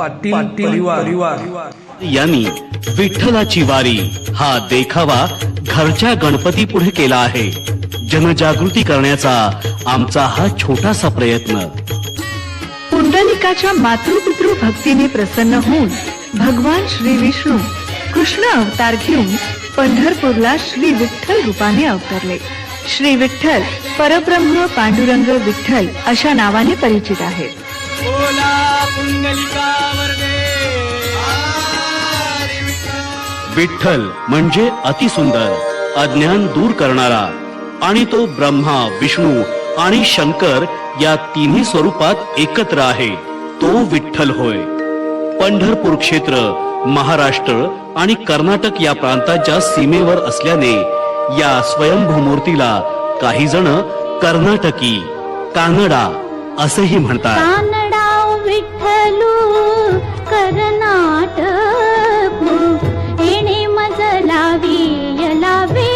पाटील परिवार. यांनी विठ्ठलाची वारी हा देखावा घरच्या गणपती पुढे केला आहे. जनजागृती करण्याचा आमचा हा छोटासा प्रयत्न. पुंडलिकाच्या मातृपितृ भक्तीने प्रसन्न होऊन भगवान श्री विष्णू कृष्ण अवतार घेऊन पंढरपूरला श्री विठ्ठल रूपाने अवतरले. श्री विठ्ठल परब्रह्म पांडुरंग विठ्ठल अशा नावाने परिचित आहेत. विठ्ठल। म्हणजे अतिसुंदर अज्ञान दूर करणारा आणि तो ब्रह्मा विष्णू आणि शंकर या तिन्ही स्वरूपात एकत्र आहे. तो विठ्ठल होय. पंढरपूर क्षेत्र महाराष्ट्र आणि कर्नाटक या प्रांताच्या सीमेवर असल्याने या स्वयंभू मूर्तीला काही जण कर्नाटकी कानडा असेही म्हणतात. विठ्ठलू कर्नाटक येणे मजलावी यलावे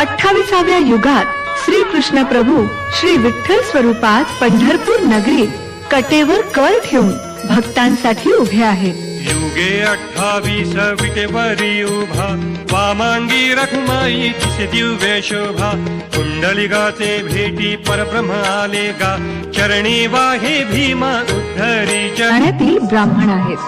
अठ्ठावीसाव्या युगात श्री कृष्ण प्रभू श्री विठ्ठल स्वरूपात पंढरपूर नगरीत कटेवर कळ ठेवून भक्तांसाठी उभे आहेत. युगे अठ्ठावीस विटेवरी उभा वामांगी रखुमाई दिव्य शोभा. कुंडलिकाचे भेटी परब्रह्म आले गा चरणी वाहे भीमा उद्धरी ठाण्यातील ब्राह्मण आहेत.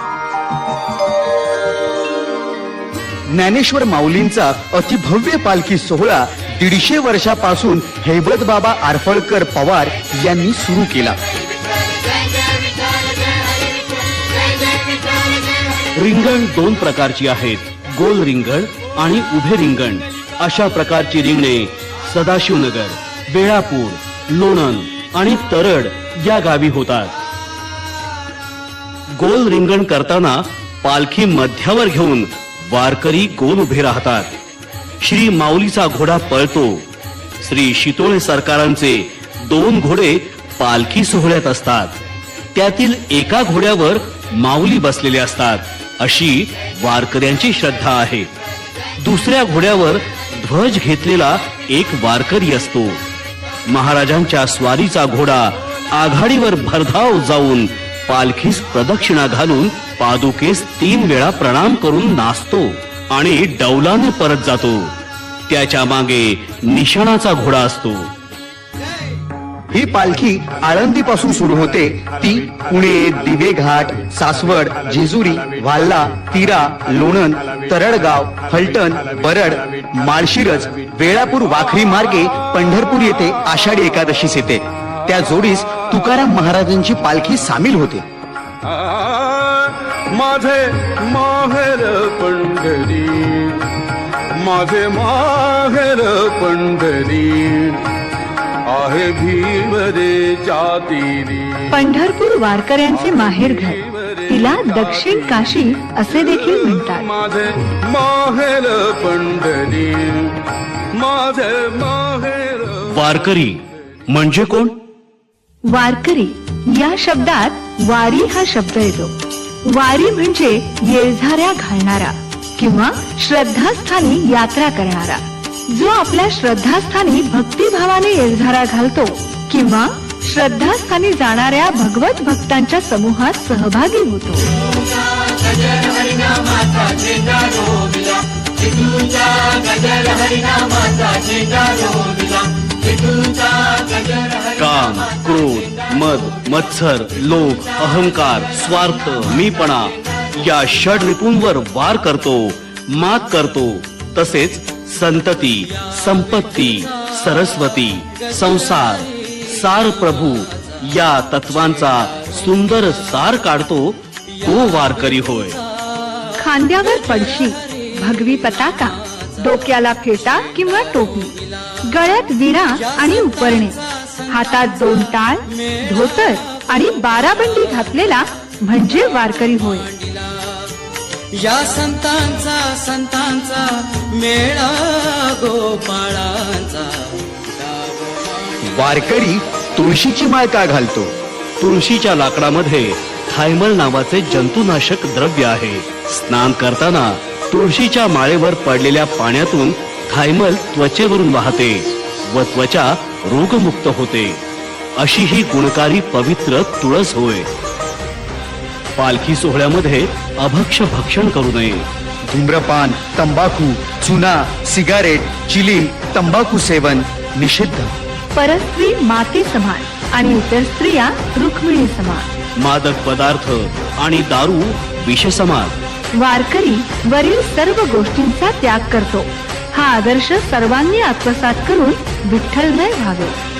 ज्ञानेश्वर माऊलींचा अतिभव्य पालखी सोहळा दीडशे वर्षापासून हैबत बाबा आरफळकर पवार यांनी सुरू केला. रिंगण दोन प्रकारची आहेत. गोल रिंगण आणि उभे रिंगण. अशा प्रकारची रिंगणे सदाशिवनगर बेळापूर लोणंद आणि तरड या गावी होतात. गोल रिंगण करताना पालखी मध्यावर घेऊन वारकरी गोल उभे राहतात. श्री माऊलीचा घोडा पळतो. श्री शितोळे सरकारांचे दोन घोडे पालखी सोहळ्यात असतात. त्यातील एका घोड्यावर माऊली बसलेले असतात. अशी वारकऱ्यांची श्रद्धा आहे. दुसऱ्या घोड्यावर ध्वज घेतलेला एक वारकरी असतो. महाराजांच्या स्वारीचा घोडा आघाडीवर भरधाव जाऊन पालखीस प्रदक्षिणा घालून पादुकेस तीन वेळा प्रणाम करून नाचतो आणि डौलाने परत जातो. त्याच्यामागे निशाणाचा घोडा असतो. ही पालखी आळंदी पासून सुरू होते. ती पुणे दिवेघाट सासवड जेजुरी वाल्ला तिरा लोणंद तरडगाव फलटण बरड माळशिरज वेळापूर वाखरी मार्गे पंढरपूर येथे आषाढी एकादशीस येते. त्या जोडीस तुकाराम महाराजांची पालखी सामील होते. माझे माहेर पंढरी. माझे माहेर पंढरी. आहे पंढरपूर वारकऱ्यांचे माहेर घर. तिला दक्षिण काशी असे देखील म्हणतात. माझे माहेर पंढरी. माझे माहेर वारकरी म्हणजे कोण? वारकरी या शब्दात वारी हा शब्द येतो. वारी म्हणजे येळझाऱ्या घालणारा किंवा श्रद्धास्थानी यात्रा करणारा. जो आपल्या श्रद्धास्थानी भक्तिभावाने येळझारा घालतो किंवा श्रद्धास्थानी जाणाऱ्या भगवत भक्तांच्या समूहात सहभागी होतो. काम क्रोध मद मत्सर लोभ अहंकार स्वार्थ मीपणा या षड रिपूंवर वार करतो मात करतो तसेच संतती संपत्ती सरस्वती संसार सार प्रभू या तत्वांचा सुंदर सार काढतो तो वारकरी होय. खांद्यावर पडशी भगवी पताका डोक्याला फेटा किंवा टोपी गळ्यात विडा आणि उपरणे हातात दोन टाळ धोतर आणि बाराबंडी घातलेला म्हणजे वारकरी होय. या संतांचा संतांचा मेळा गोपाळांचा. वारकरी तुळशीची माळ का घालतो? तुळशीच्या लाकडामध्ये थायमल नावाचे जंतुनाशक द्रव्य आहे. स्नान करताना तुळशीच्या माळेवर पडलेल्या पाण्यातून थायमल त्वचेवरून वाहते व त्वचा रोगमुक्त होते. अशी ही गुणकारी पवित्र तुळस होय. पालखी सोहळ्यामध्ये अभक्ष भक्षण करू नये. धूम्रपान तंबाखू चुना सिगारेट चिलीम तंबाखू सेवन निषिद्ध. परस्त्री माते समान आणि इतर स्त्रिया रुक्मिणी समान. मादक पदार्थ आणि दारू विषसमान. वारकरी वरील सर्व गोष्टींचा त्याग करतो. हा आदर्श सर्वांनी आत्मसात करून विठ्ठलमय व्हावे.